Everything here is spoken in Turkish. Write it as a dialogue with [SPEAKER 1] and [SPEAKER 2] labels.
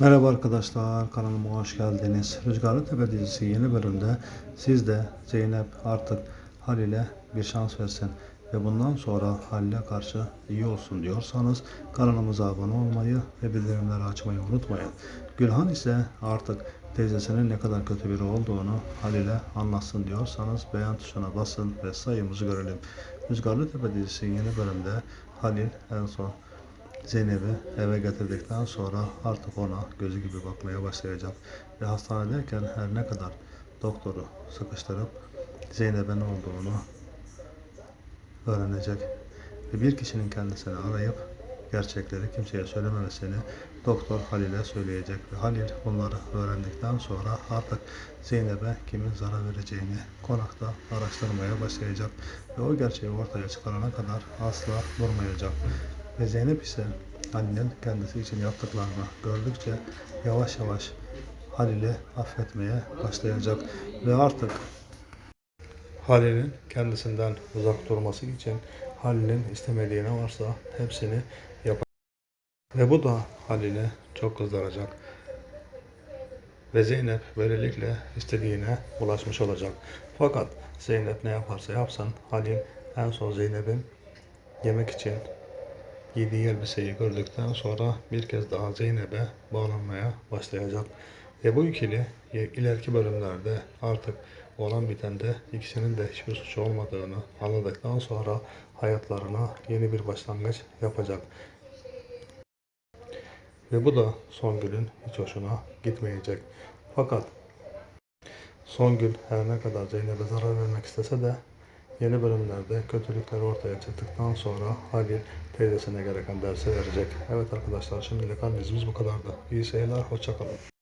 [SPEAKER 1] Merhaba arkadaşlar, kanalıma hoş geldiniz. Rüzgarlı Tepe dizisi yeni bölümde siz de Zeynep artık Halil'e bir şans versin ve bundan sonra Halil'e karşı iyi olsun diyorsanız kanalımıza abone olmayı ve bildirimleri açmayı unutmayın. Gülhan ise artık teyzesinin ne kadar kötü biri olduğunu Halil'e anlatsın diyorsanız beğen tuşuna basın ve sayımızı görelim. Rüzgarlı Tepe dizisi yeni bölümde Halil en son Zeynep'i eve getirdikten sonra artık ona gözü gibi bakmaya başlayacak. Ve hastanedeyken her ne kadar doktoru sıkıştırıp Zeynep'e ne olduğunu öğrenecek. Ve bir kişinin kendisini arayıp gerçekleri kimseye söylememesini doktor Halil'e söyleyecek. Ve Halil bunları öğrendikten sonra artık Zeynep'e kimin zarar vereceğini konakta araştırmaya başlayacak. Ve o gerçeği ortaya çıkarana kadar asla durmayacak. Ve Zeynep ise Halil'in kendisi için yaptıklarını gördükçe yavaş yavaş Halil'i affetmeye başlayacak. Ve artık Halil'in kendisinden uzak durması için Halil'in istemediği ne varsa hepsini yapacak. Ve bu da Halil'i çok kızdıracak. Ve Zeynep böylelikle istediğine ulaşmış olacak. Fakat Zeynep ne yaparsa yapsın Halil en son Zeynep'in yemek için giydiği elbiseyi gördükten sonra bir kez daha Zeynep'e bağlanmaya başlayacak. Ve bu ikili ileriki bölümlerde artık olan bitende ikisinin de hiçbir suçu olmadığını anladıktan sonra hayatlarına yeni bir başlangıç yapacak. Ve bu da Songül'ün hiç hoşuna gitmeyecek. Fakat Songül her ne kadar Zeynep'e zarar vermek istese de yeni bölümlerde kötülükler ortaya çıktıktan sonra Halil teyzesine gereken dersi verecek. Evet arkadaşlar şimdilik analizimiz bu kadardı. İyi seyirler, hoşçakalın.